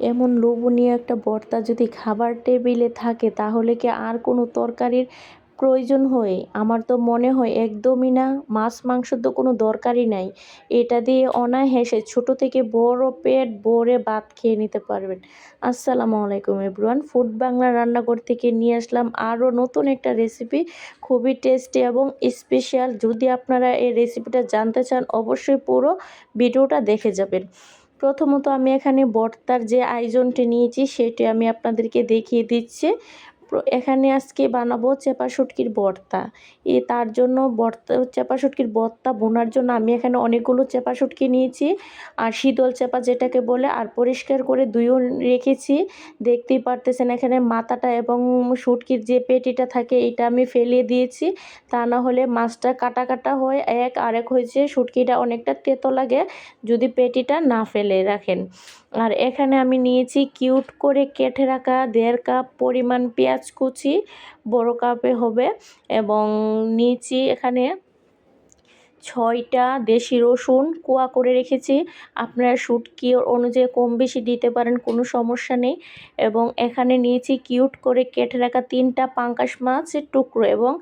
এমন লোভনীয় একটা ভর্তা যদি খাবার টেবিলে থাকে, তাহলে কি আর কোনো তরকারির প্রয়োজন হয়? আমার তো মনে হয় একদমই না, মাছ মাংসর তো কোনো দরকারই নাই। এটা দিয়ে অনায়াসে ছোট থেকে বড় পেট ভরে ভাত খেয়ে নিতে পারবেন। আসসালামু আলাইকুম এভরিওয়ান, ফুড বাংলা রান্নাঘর থেকে নিয়ে আসলাম আরও নতুন একটা রেসিপি, খুবই টেস্টি এবং স্পেশাল। যদি আপনারা এই রেসিপিটা জানতে চান, অবশ্যই পুরো ভিডিওটা দেখে যাবেন। প্রথমত আমি এখানে বর্তার যে আয়োজনটি নিয়েছি সেটি আমি আপনাদেরকে দেখিয়ে দিচ্ছি। এখানে আজকে বানাবো চেপা শুটকির ভর্তা এ তার জন্য ভর্তা চেপা শুটকির ভর্তা বোনার জন্য আমি এখানে অনেকগুলো চেপা শুটকি নিয়েছি। আর শীতল চেপা যেটাকে বলে, আর পরিষ্কার করে দুইও রেখেছি। দেখতেই পারতেছেন এখানে মাথাটা এবং শুটকির যে পেটিটা থাকে এটা আমি ফেলিয়ে দিয়েছি। তা না হলে মাছটা কাটা কাটা হয়, এক আরেক হয়েছে। শুটকিটা অনেকটা তেতো লাগে যদি পেটিটা না ফেলে রাখেন। আর এখানে আমি নিয়েছি কিউট করে কেটে রাখা দেড় কাপ পরিমাণ পেঁয়াজ কুচি বড় কাপে হবে এবং নিয়েছি এখানে ছয়টা দেশি রসুন কুয়া করে রেখেছি। আপনারা শুটকি অনুযায়ী কম বেশি দিতে পারেন, কোনো সমস্যা নেই। এবং এখানে নিয়েছি কিউট করে কেটে রাখা তিনটা পাঙ্কাশ মাছের টুকরো এবং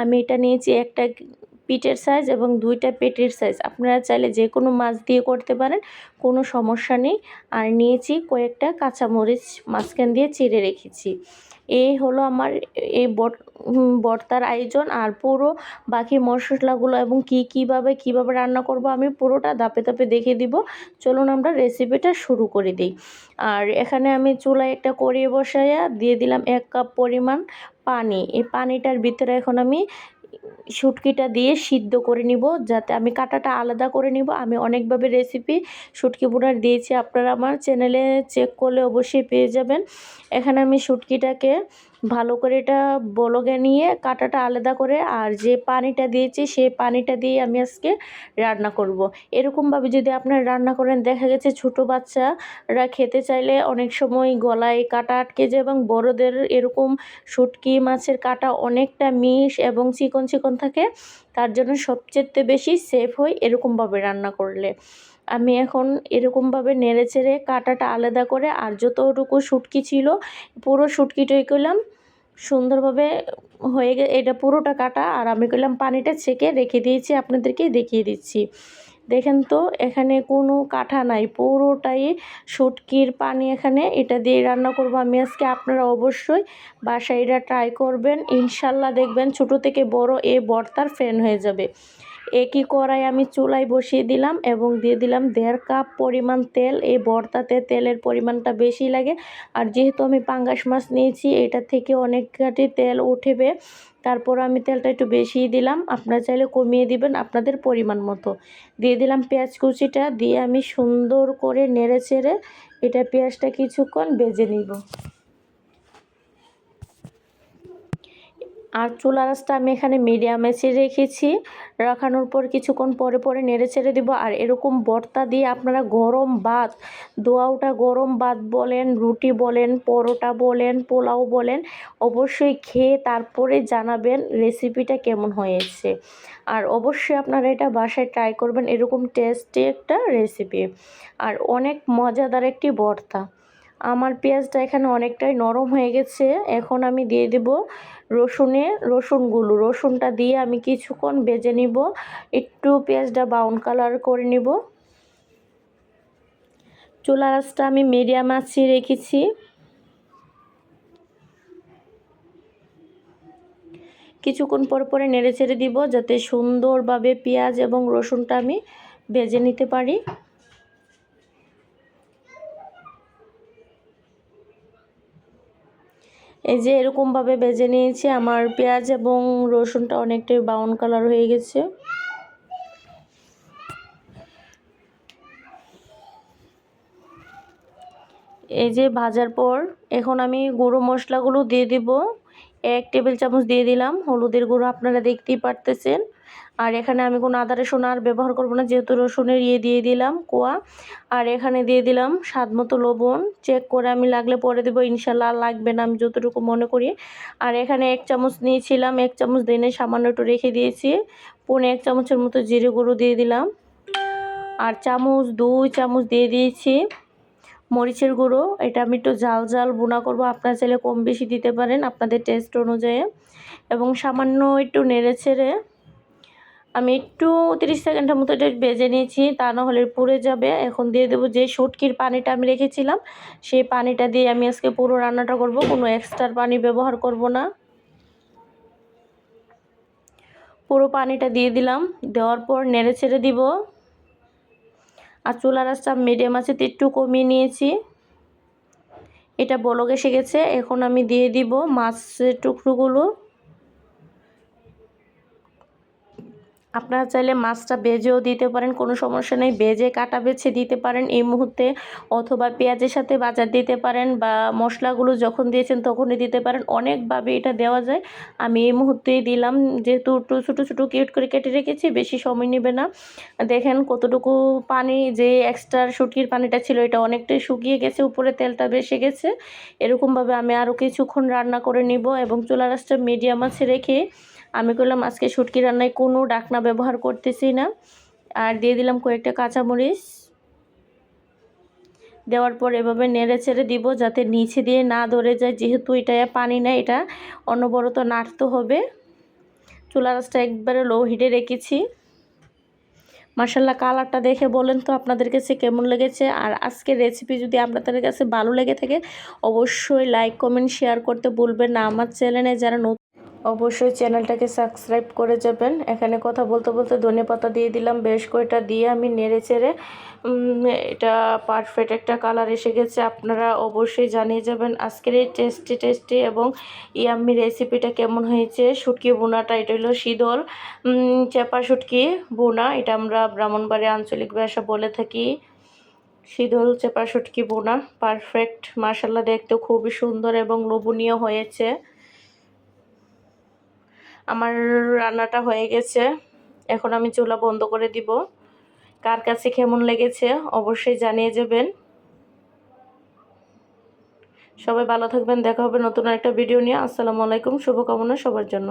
আমি এটা নিয়েছি একটা পিঠের সাইজ এবং দুইটা পেটের সাইজ। আপনারা চাইলে যে কোনো মাছ দিয়ে করতে পারেন, কোনো সমস্যা নেই। আর নিয়েছি কয়েকটা কাঁচামরিচ মাঝখান দিয়ে চিড়ে রেখেছি। এই হলো আমার এই বট বর্তার আয়োজন আর পুরো বাকি মশলাগুলো এবং কি কীভাবে কীভাবে রান্না করব আমি পুরোটা ধাপে ধাপে দেখে দিব। চলুন আমরা রেসিপিটা শুরু করে দিই। আর এখানে আমি চুলায় একটা করিয়ে বসাইয়া দিয়ে দিলাম এক কাপ পরিমাণ পানি। এই পানিটার ভিতরে এখন আমি শুটকিটা দিয়ে সিদ্ধ করে নিব, যাতে আমি কাটাটা আলাদা করে নিব। আমি অনেকভাবে রেসিপি শুটকি বোনার দিয়েছি, আপনারা আমার চ্যানেলে চেক করলে অবশ্যই পেয়ে যাবেন। এখানে আমি শুটকিটাকে ভালো করে এটা বলগে নিয়ে কাটাটা আলাদা করে আর যে পানিটা দিয়েছি সেই পানিটা দিয়ে আমি আজকে রান্না করব। এরকমভাবে যদি আপনারা রান্না করেন, দেখা গেছে ছোট বাচ্চারা খেতে চাইলে অনেক সময় গলায় কাটা আটকে যায় এবং বড়দের এরকম শুটকি, মাছের কাটা অনেকটা মিশ এবং চিকন চিকন থাকে, তার জন্য সবচেয়ে বেশি সেফ হয় এরকমভাবে রান্না করলে আমি এখন এরকমভাবে নেড়ে চেড়ে কাটাটা আলাদা করে আর যতটুকু শুটকি ছিল, পুরো শুটকিটাই করলাম সুন্দরভাবে হয়ে গে, এটা পুরোটা কাটা আর আমি করলাম পানিটা ছেঁকে রেখে দিয়েছি আপনাদেরকে দেখিয়ে দিচ্ছি। দেখেন তো, এখানে কোনো কাঠা নাই, পুরোটাই শুটকির পানি এখানে। এটা দিয়ে রান্না করব আমি আজকে, আপনারা অবশ্যই বাসায় এটা ট্রাই করবেন। ইনশাল্লাহ দেখবেন ছোট থেকে বড় এ বর্তার ফ্যান হয়ে যাবে। একই কড়াই আমি চুলায় বসিয়ে দিলাম এবং দিয়ে দিলাম দেড় কাপ পরিমাণ তেল। এই বর্তাতে তেলের পরিমাণটা বেশি লাগে। আর যেহেতু আমি পাঙ্গাস মাছ নিয়েছি, এটা থেকে অনেকটাই তেল উঠেবে। তারপর আমি তেলটা একটু বেশিই দিলাম। আপনারা চাইলে কমিয়ে দিবেন আপনাদের পরিমাণ মতো। দিয়ে দিলাম পেঁয়াজ কুচিটা। দিয়ে আমি সুন্দর করে নেড়ে চেড়ে এটা পেঁয়াজটা কিছুক্ষণ বেজে নিব। আর চুলা রাসটা আমি এখানে মিডিয়ামে রেখেছি। রাখানোর পর কিছুক্ষণ পরে পরে নেড়ে ছেড়ে দিব। আর এরকম বর্তা দিয়ে আপনারা গরম ভাত, দোয়াওটা গরম ভাত বলেন, রুটি বলেন, পরোটা বলেন, পোলাও বলেন, অবশ্যই খেয়ে তারপরে জানাবেন রেসিপিটা কেমন হয়েছে। আর অবশ্যই আপনারা এটা বাসায় ট্রাই করবেন এরকম টেস্টি একটা রেসিপি আর অনেক মজাদার একটি ভর্তা আমার পেঁয়াজটা এখানে অনেকটাই নরম হয়ে গেছে। এখন আমি দিয়ে দেব রসুনে, রসুনগুলো, রসুনটা দিয়ে আমি কিছুক্ষণ বেজে নিব। একটু পেঁয়াজটা ব্রাউন কালার করে নিব। চুলা রাসটা আমি মিডিয়াম আঁচি রেখেছি। কিছুক্ষণ পর পরে নেড়ে ছেড়ে দিব যাতে সুন্দরভাবে পেঁয়াজ এবং রসুনটা আমি ভেজে নিতে পারি। এই যে এরকমভাবে বেজে নিয়েছি, আমার পেঁয়াজ এবং রসুনটা অনেকটাই ব্রাউন কালার হয়ে গেছে। এই যে ভাজার পর এখন আমি গুঁড়ো মশলাগুলো দিয়ে দিব। এক টেবিল চামচ দিয়ে দিলাম। হলুদের গুঁড়ো আপনারা দেখতেই পারতেছেন। আর এখানে আমি কোনো আদা রসুন আর ব্যবহার করব না, যেহেতু রসুনের ইয়ে দিয়ে দিলাম কোয়া। আর এখানে দিয়ে দিলাম স্বাদ মতো লবণ। চেক করে আমি লাগলে পরে দেবো, ইনশাল্লাহ লাগবে না, আমি যতটুকু মনে করি। আর এখানে এক চামচ নিয়েছিলাম, এক চামচ দিনে সামান্য একটু রেখে দিয়েছি। পনে এক চামচের মতো জিরে গুঁড়ো দিয়ে দিলাম। আর চামচ, দুই চামচ দিয়ে দিয়েছি। মরিচের গুঁড়ো, এটা আমি একটু জাল জাল বোনা করব। আপনার চাইলে কম বেশি দিতে পারেন আপনাদের টেস্ট অনুযায়ী। এবং সামান্য একটু নেড়ে ছেড়ে আমি একটু তিরিশ সেকেন্ডের মতো এটা বেজে নিয়েছি, তা নাহলে পুড়ে যাবে। এখন দিয়ে দেবো যে শুটকির পানিটা আমি রেখেছিলাম, সেই পানিটা দিয়ে আমি আজকে পুরো রান্নাটা করব। কোনো এক্সট্রা পানি ব্যবহার করব না। পুরো পানিটা দিয়ে দিলাম। দেওয়ার পর নেড়ে ছেড়ে দিব। আর চুলার আঁচটা মিডিয়াম আছে একটু কমিয়ে নিয়েছি। এটা বলক এসে গেছে এখন আমি দিয়ে দিব মাছের টুকরোগুলো। আপনারা চাইলে মাছটা বেজেও দিতে পারেন, কোনো সমস্যা নেই। বেজে কাটা বেছে দিতে পারেন এই মুহূর্তে, অথবা পেঁয়াজের সাথে বাজার দিতে পারেন বা মশলাগুলো যখন দিয়েছেন তখনই দিতে পারেন। অনেকভাবে এটা দেওয়া যায়। আমি এই মুহূর্তেই দিলাম, যেহেতু একটু ছোটো ছোটো, কিউট করে কেটে রেখেছি, বেশি সময় নেবে না। দেখেন কতটুকু পানি, যে এক্সট্রা শুটকির পানিটা ছিল, এটা অনেকটাই শুকিয়ে গেছে, উপরে তেলটা বেসে গেছে। এরকমভাবে আমি আরও কিছুক্ষণ রান্না করে নিব এবং চুলা রাসটা মিডিয়াম আছে রেখে আমি করলাম, আজকে শুটকি রান্নায় কোনো ডাকনা ব্যবহার করতেছি না। আর দিয়ে দিলাম কয়েকটা কাঁচামরিচ। দেওয়ার পর এভাবে নেড়ে ছেড়ে দিব যাতে নিচে দিয়ে না ধরে যায়। যেহেতু এটা পানি না, এটা অনবরত নাড়তে হবে। চুলা রাসটা একবারে লো হিটে রেখেছি। মার্শাল্লাহ কালারটা দেখে বলেন তো আপনাদের কাছে কেমন লেগেছে। আর আজকের রেসিপি যদি আপনাদের কাছে ভালো লেগে থাকে, অবশ্যই লাইক কমেন্ট শেয়ার করতে ভুলবেন না। আমার চ্যানেলে যারা নতুন অবশ্যই চ্যানেলটাকে সাবস্ক্রাইব করে যাবেন। এখানে কথা বলতে বলতে ধনে পাতা দিয়ে দিলাম, বেশ কয়টা দিয়ে আমি নেড়ে চেড়ে এটা পারফেক্ট একটা কালার এসে গেছে। আপনারা অবশ্যই জানিয়ে যাবেন আজকের এই টেস্টি টেস্টি এবং ইয়াম্মি রেসিপিটা কেমন হয়েছে। শুটকি বোনাটা এটা হলো শীতল চেপা শুটকি বোনা এটা আমরা ব্রাহ্মণবাড়ি আঞ্চলিক ভাষা বলে থাকি। শীতল চেপা শুটকি বোনা পারফেক্ট মার্শাল্লাহ দেখতে খুবই সুন্দর এবং লোভনীয় হয়েছে। আমার রান্নাটা হয়ে গেছে। এখন আমি চুলা বন্ধ করে দিব। কার কাছে কেমন লেগেছে অবশ্যই জানিয়ে যাবেন। সবাই ভালো থাকবেন, দেখা হবে নতুন একটা ভিডিও নিয়ে। আসসালামু আলাইকুম, শুভকামনা সবার জন্য।